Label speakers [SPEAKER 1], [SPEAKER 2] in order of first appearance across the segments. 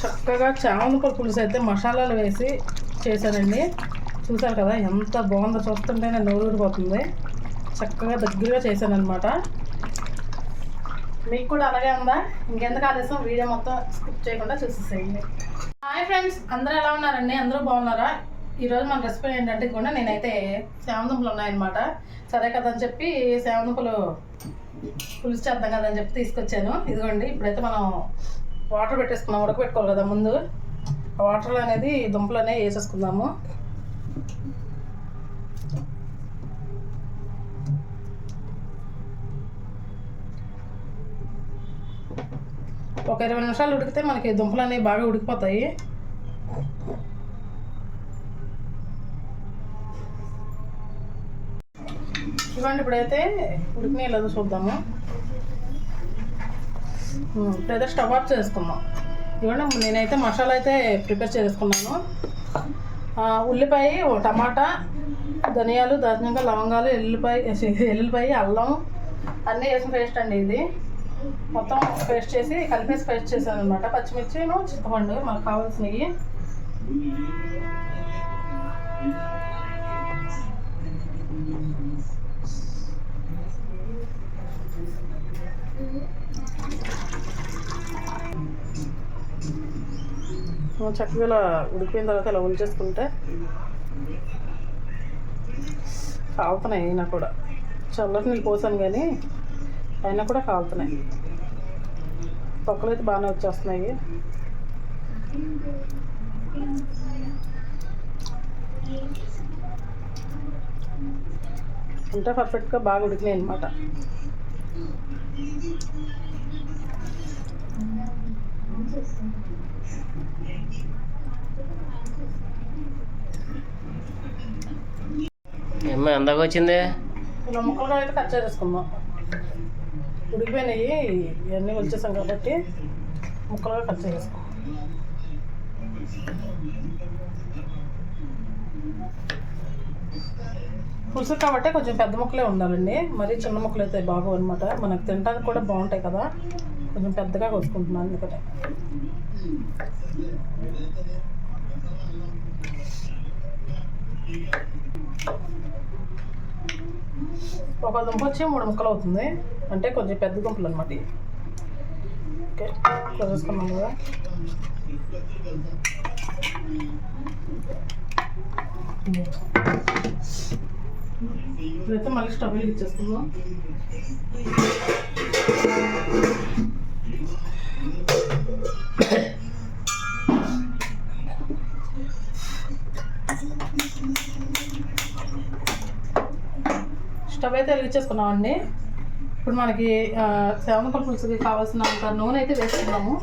[SPEAKER 1] చక్కగా చామంతిపూల పులుసు అయితే మసాలాలు వేసి చేశానండి చూసారు కదా ఎంత బాగుందో చూస్తుంటేనే నోరు ఊరిపోతుంది. చక్కగా దగ్గరగా చేశాను అనమాట మీకు కూడా అలాగే ఉందా? ఇంకెందుకు ఆలస్యం? వీడియో మొత్తం స్కిప్ చేయకుండా చూసేసేయండి. హాయ్ ఫ్రెండ్స్ అందరూ ఎలా ఉన్నారండి? అందరూ బాగున్నారా? ఈరోజు మన రెసిపీ ఏంటంటే కూడా నేనైతే శామంతులు ఉన్నాయన్నమాట. సరే కదా అని చెప్పి శామంతులు పులుసు చేద్దాం కదా అని చెప్పి తీసుకొచ్చాను. ఇదిగోండి ఇప్పుడైతే మనం వాటర్ పెట్టేసుకున్నాం ఉడకబెట్టుకోవాలి కదా ముందు. ఆ వాటర్ అనేది దుంపలు అనేవి వేసేసుకుందాము. ఒక ఇరవై నిమిషాలు ఉడికితే మనకి దుంపలు అనేవి బాగా ఉడికిపోతాయి. ఇవ్వండి ఇప్పుడైతే ఉడికినాయి లేదో చూద్దాము. లేదా స్టవ్ ఆఫ్ చేసుకుందాం. ఇవ్వండి నేనైతే మసాలా అయితే ప్రిపేర్ చేసుకున్నాను. ఉల్లిపాయ టమాటా ధనియాలు దాచినాక లవంగాలు ఎల్లుల్లిపాయ ఎల్లుల్లిపాయ అల్లం అన్నీ వేసిన పేస్ట్ అండి ఇది. మొత్తం పేస్ట్ చేసి కలిపేసి పేస్ట్ చేశాను అనమాట పచ్చిమిర్చి చింతపండు మనకు కావాల్సినవి. చక్కగా ఇలా ఉడికిపోయిన తర్వాత ఇలా ఉంచేసుకుంటే కాలుతున్నాయి అయినా కూడా. చల్లటి నీళ్ళు పోసాను కానీ అయినా కూడా కాలుతున్నాయి. తొక్కలు అయితే బాగానే వచ్చేస్తున్నాయి. అంటే పర్ఫెక్ట్గా బాగా ఉడికినాయి అనమాట
[SPEAKER 2] ఏమ్మా ఎందాక వచ్చింది?
[SPEAKER 1] ఇలా ముక్కలుగా అయితే కట్ చేసుకుందాం ఉడికిపోయినాయి ఇవన్నీ వచ్చేసాం కాబట్టి ముక్కలుగా కట్ చేసుకుందాం పులుసు కాబట్టి కొంచెం పెద్ద ముక్కలే ఉండాలండి. మరీ చిన్న ముక్కలు అయితే బాగోవు అనమాట మనకు తినడానికి కూడా బాగుంటాయి కదా. కొంచెం పెద్దగా కోసుకుంటున్నాను అందుకనే. ఒక దుంప వచ్చి మూడు ముక్కలు అవుతుంది. అంటే కొంచెం పెద్ద దుంపలు అనమాట ఓకే చూసుకున్నాం కదా. ఇప్పుడైతే మళ్ళీ స్టవ్ ఇచ్చేస్తున్నాం స్టవ్ అయితే వెలిగించేసుకున్నామండి ఇప్పుడు మనకి సేవనపల్లి పులుసుకి కావాల్సినంత నూనె అయితే వేసుకున్నాము.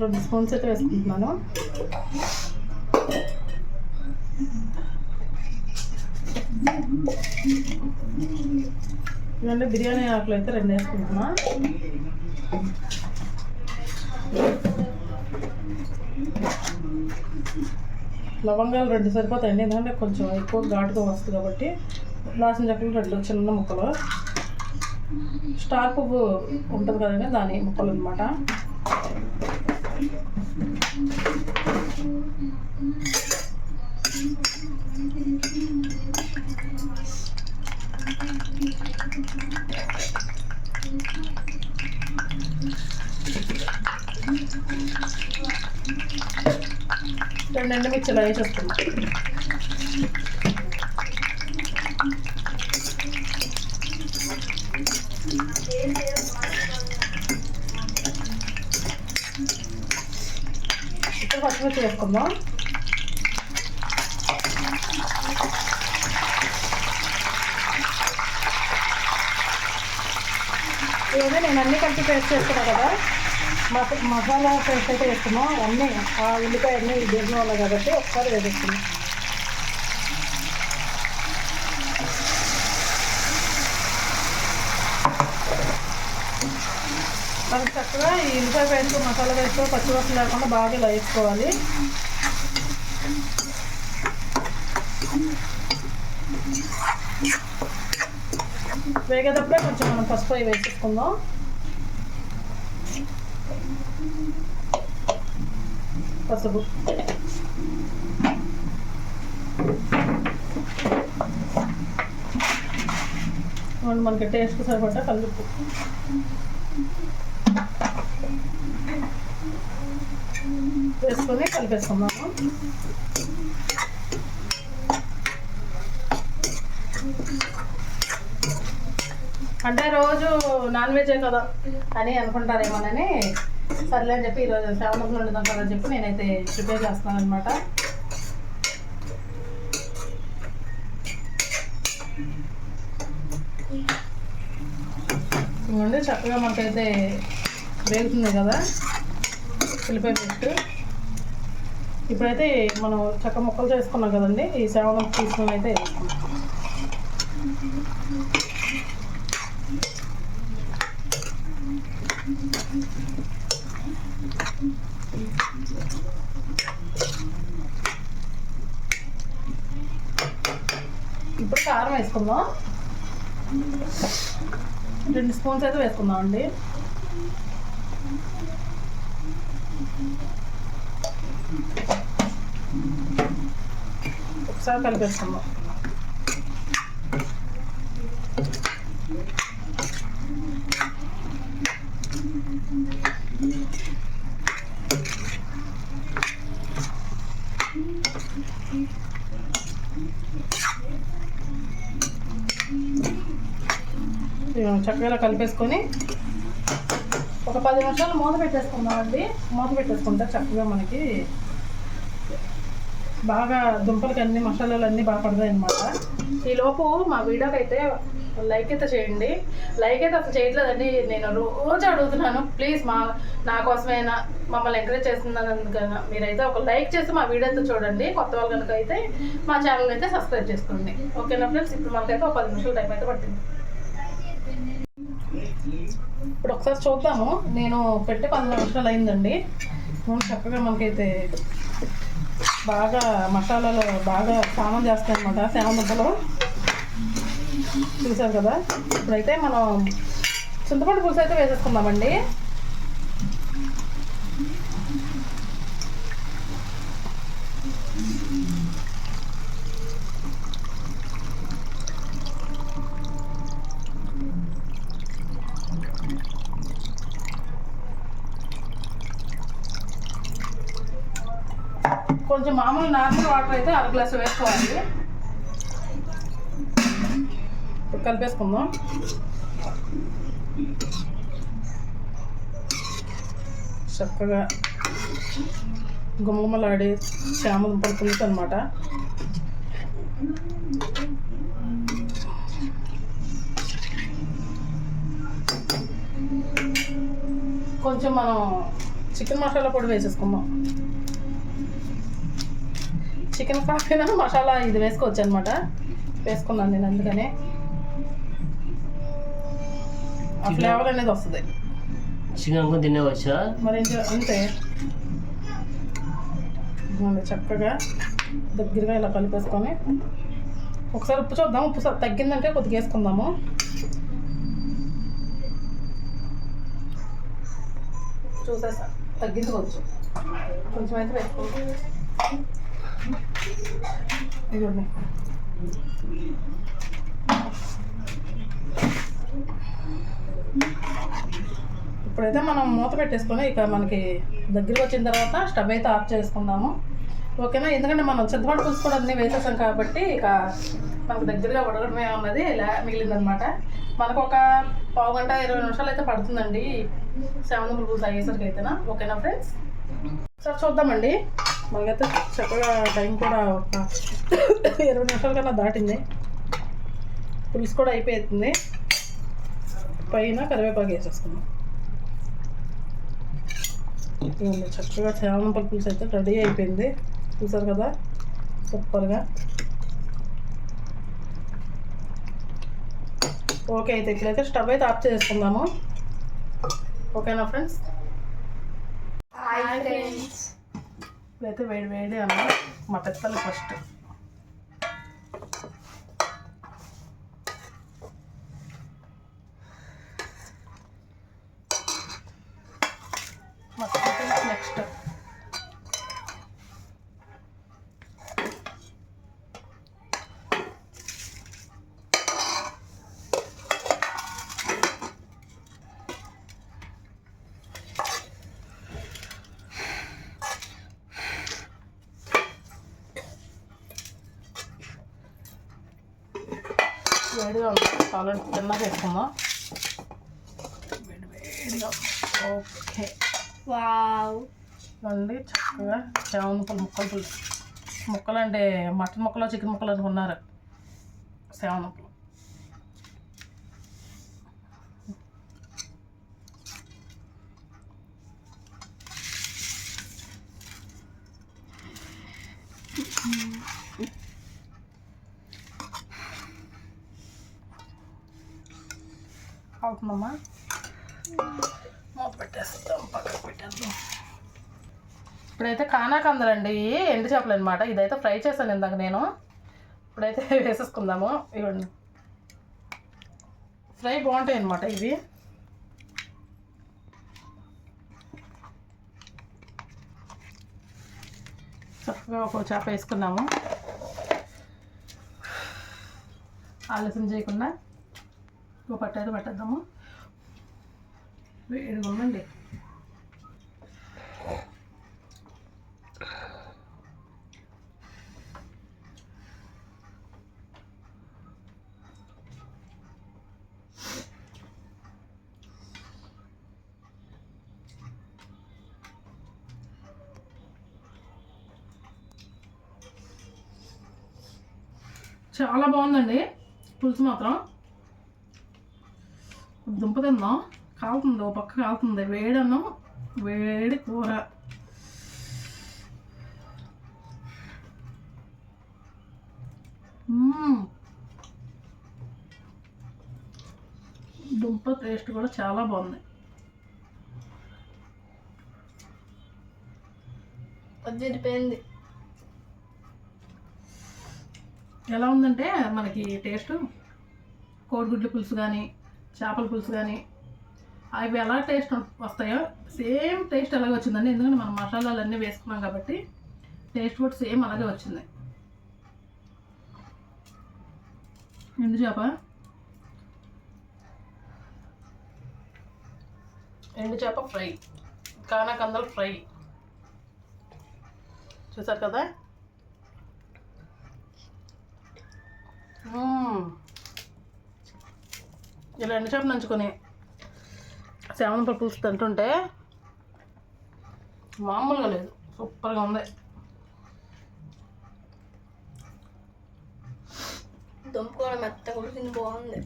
[SPEAKER 1] రెండు స్పూన్స్ అయితే వేసుకుంటున్నాను. ఇవన్నీ బిర్యానీ ఆకులు అయితే రెండు వేసుకుంటున్నా. లవంగాలు రెండు సరిపోతాయండి ఎందుకంటే కొంచెం ఎక్కువ ఘాటుగా వస్తుంది కాబట్టి దాసిన చెక్కలు రెండు చిన్న ముక్కలు. స్టార్ పువ్వు ఉంటుంది కదండి దాని ముక్కలు అనమాట రెండు ఎండుమిర్చి ఇలా వేసేస్తున్నాం ఇప్పుడు పచ్చిమిర్చి వేసుకుందాం ఇవన్నీ నేను అన్ని కలిపి పేస్ట్ చేసుకున్నా కదా. మసాలా పేస్ట్ అయితే వేస్తున్నాం అన్నీ ఆ ఉల్లిపాయ అన్నీ దీంట్లో ఉన్నాయి కాబట్టి ఒకసారి వేసేస్తున్నాం. మనం చక్కగా ఈ ఉల్లిపాయ పేస్ట్ మసాలా పేస్ట్ పచ్చివాసన లేకుండా బాగా ఇలా వేసుకోవాలి. వేగేటప్పుడే కొంచెం మనం పసుపు అవి వేసేసుకుందాం. పసుపు. అండ్ మనకి టేస్ట్ సరిపడ్డ కలుపు వేసుకొని కలిపేసుకుందాము. అంటే రోజు నాన్ వెజే కదా అని అనుకుంటారేమోనని సర్లే అని చెప్పి ఈరోజు సెవెన్ ఓ వండుదాం కదా అని చెప్పి నేనైతే ప్రిపేర్ చేస్తున్నాను అనమాట ఇవ్వండి చక్కగా మనకైతే వేగుతుంది కదా ఉల్లిపాయ పెట్టు ఇప్పుడైతే మనం చక్క ముక్కలు చేసుకున్నాం కదండి ఈ సెవెన్ తీసుకుని అయితే వేసుకున్నాం ఇప్పుడు కారం వేసుకుందాం. రెండు స్పూన్స్ అయితే వేసుకుందాం అండి ఒకసారి కలిపేసుకుందాం ఇదిగోండి, చక్కగా కలిపేసుకొని ఒక పది నిమిషాలు మూత పెట్టేసుకుందామండి. మూత పెట్టేసుకుంటే చక్కగా మనకి బాగా దుంపలకి అన్ని మసాలాలు అన్నీ బాగా పడతాయి అనమాట ఈలోపు మా వీడియోకి అయితే లైక్ అయితే చేయండి. లైక్ అయితే అసలు చేయట్లేదండి. నేను రోజు అడుగుతున్నాను. ప్లీజ్ మా నా కోసమైనా మమ్మల్ని ఎంకరేజ్ చేస్తున్నందుకైనా మీరైతే ఒక లైక్ చేసి మా వీడియో అయితే చూడండి. కొత్త వాళ్ళు కనుక అయితే మా ఛానల్ అయితే సబ్స్క్రైబ్ చేసుకోండి. ఓకేనా ఫ్రెండ్స్ ఇప్పుడు మనకైతే ఒక పది నిమిషాలు టైం అయితే పట్టింది. ఇప్పుడు ఒకసారి చూద్దాము. నేను పెట్టి పది నిమిషాలు అయిందండి. నూనె చక్కగా మనకైతే బాగా మసాలాలు బాగా స్నానం చేస్తాయి అనమాట సేవముద్దలు చూసారు కదా? ఇప్పుడైతే మనం చింతపండు పులుసు అయితే వేసేసుకుందామండి. కొంచెం మామూలు నార్మల్ వాటర్ అయితే అర గ్లాసు వేసుకోవాలి. ఇప్పుడు కలిపేసుకుందాం. చక్కగా గుమగుమలాడే చామదుంపల పులుసు అనమాట కొంచెం మనం చికెన్ మసాలా పొడి వేసేసుకుందాం. చికెన్ కాకపోయినా మసాలా ఇది వేసుకోవచ్చు అనమాట వేసుకున్నాను నేను అందుకనే. ఆ ఫ్లేవర్ అనేది వస్తుంది.
[SPEAKER 2] చికెన్ కూడా తినేవచ్చా?
[SPEAKER 1] మరి అంతే. చక్కగా దగ్గరగా ఇలా కలిపేసుకొని. ఒకసారి ఉప్పు చూద్దాం. ఉప్పు తగ్గిందంటే కొద్దిగా వేసుకుందాము. చూసేసా. తగ్గింది కొంచెం. కొంచెం అయితే వేసుకుంటాం ఇదిగోండి ఇప్పుడైతే మనం మూత పెట్టేసుకొని ఇక మనకి దగ్గరికి వచ్చిన తర్వాత స్టవ్ అయితే ఆఫ్ చేసుకుందాము. ఓకేనా? ఎందుకంటే మనం చింతపండు పులుసు కూడా అన్నీ వేసేసాం కాబట్టి ఇక మనకు దగ్గరగా ఉడకడమే ఉన్నది ఇలా మిగిలిందనమాట. మనకు ఒక పావు గంట ఇరవై నిమిషాలు అయితే పడుతుందండి సెవెన్ పులుసు అయ్యేసరికి అయితేనా? ఓకేనా ఫ్రెండ్స్? సరే చూద్దామండి. మనకైతే చక్కగా టైం కూడా ఒక ఇరవై నిమిషాల కన్నా దాటింది. పులుసు కూడా అయిపోతుంది పైన కరివేపాకు వేసేసుకుందాం. చక్కగా చేపల పులుసు అయితే రెడీ అయిపోయింది. చూసారు కదా? సూపర్గా. ఓకే అయితే ఇట్లయితే స్టవ్ అయితే ఆఫ్ చేసుకుందాము ఓకేనా ఫ్రెండ్స్? ఇప్పుడైతే వేడి వేడి అన్న మా పెద్దలు ఫస్ట్. వేడిగా ఉంది. కావాలంటే తిన్నాక వేడి వేడిగా. ఓకే.
[SPEAKER 3] వావ్.
[SPEAKER 1] అండి చక్కగా సేవనపల్లి ముక్కలు. పులుసు ముక్కలు అంటే మటన్ ముక్కలు చికెన్ ముక్కలు అనుకున్నారు. సేవనపల్లి అవుతుందమ్మా పెట్టేస్తాం పక్కకు పెట్టేద్దాం. ఇప్పుడైతే కానాకందలండి ఎండు చేపలు అనమాట ఇదైతే ఫ్రై చేశాను ఇందాక నేను. ఇప్పుడైతే వేసేసుకుందాము. ఇవ్వండి. ఫ్రై బాగుంటాయి అనమాట ఇవి. చక్కగా ఒక చేప వేసుకున్నాము. ఆలస్యం చేయకుండా. ఒక పట్టేది పట్టేద్దాము. వేడిగా ఉందండి చాలా బాగుందండి పులుసు మాత్రం. దుంప తిందాం కాలుతుంది? ఓ పక్క కాలుతుంది? వేడి అన్నం వేడి కూర. దుంప టేస్ట్ కూడా చాలా బాగుంది.
[SPEAKER 3] వదిలిపోయింది
[SPEAKER 1] ఎలా ఉందంటే మనకి టేస్ట్ కోడిగుడ్ల పులుసు కానీ చేపల పులుసు కానీ అవి ఎలా టేస్ట్ వస్తాయో సేమ్ టేస్ట్ అలాగే వచ్చిందండి. ఎందుకంటే మనం మసాలాలు అన్నీ వేసుకున్నాం కాబట్టి టేస్ట్ కూడా సేమ్ అలాగే వచ్చింది. ఎండు చేప? ఎండు చేప ఫ్రై. కానకందలు ఫ్రై. చూసారు కదా? ఇలా ఎండ చేప నంచుకొని సేవన పులుసు తింటుంటే మామూలుగా లేదు. సూపర్గా ఉంది.
[SPEAKER 3] దుంప కూడా మెత్తగా బాగుంది.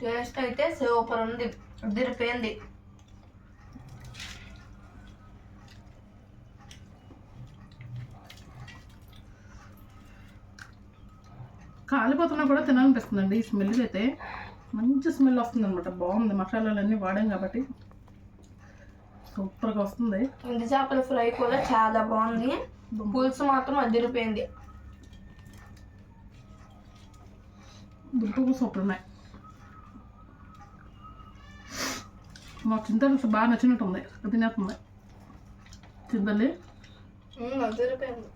[SPEAKER 3] టేస్ట్ అయితే సూపర్ ఉంది. ఉదిరిపోయింది
[SPEAKER 1] కాలిపోతున్నా కూడా తినాలనిపిస్తుందండి. ఈ స్మెల్ అయితే మంచి స్మెల్ వస్తుంది అనమాట బాగుంది. మసాలాలన్నీ వాడాం కాబట్టి సూపర్గా వస్తుంది.
[SPEAKER 3] ఇంటి చేపల ఫ్రై కూడా చాలా బాగుంది. పులుసు మాత్రం అదిరిపోయింది.
[SPEAKER 1] దుంపలు సూపర్ ఉన్నాయి. మా చింతలు బాగా నచ్చినట్టు ఉంది తినేస్తుంది. చింతల్లి.
[SPEAKER 3] అదిరిపోయింది.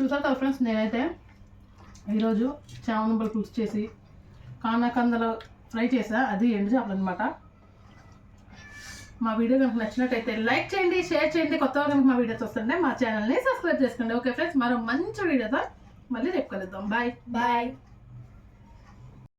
[SPEAKER 1] చూసారు కదా ఫ్రెండ్స్ నేనైతే ఈరోజు చామనుంబలు పులుసు చేసి కానాకందలు ఫ్రై చేసా. అది ఎండు చేపలు అనమాట మా వీడియో కనుక నచ్చినట్టయితే లైక్ చేయండి షేర్ చేయండి కొత్తగా కనుక మా వీడియోస్ వస్తుంటే మా ఛానల్ని సబ్స్క్రైబ్ చేసుకోండి. ఓకే ఫ్రెండ్స్ మరో మంచి వీడియోతో మళ్ళీ రేపు కలుద్దాం. Bye
[SPEAKER 3] bye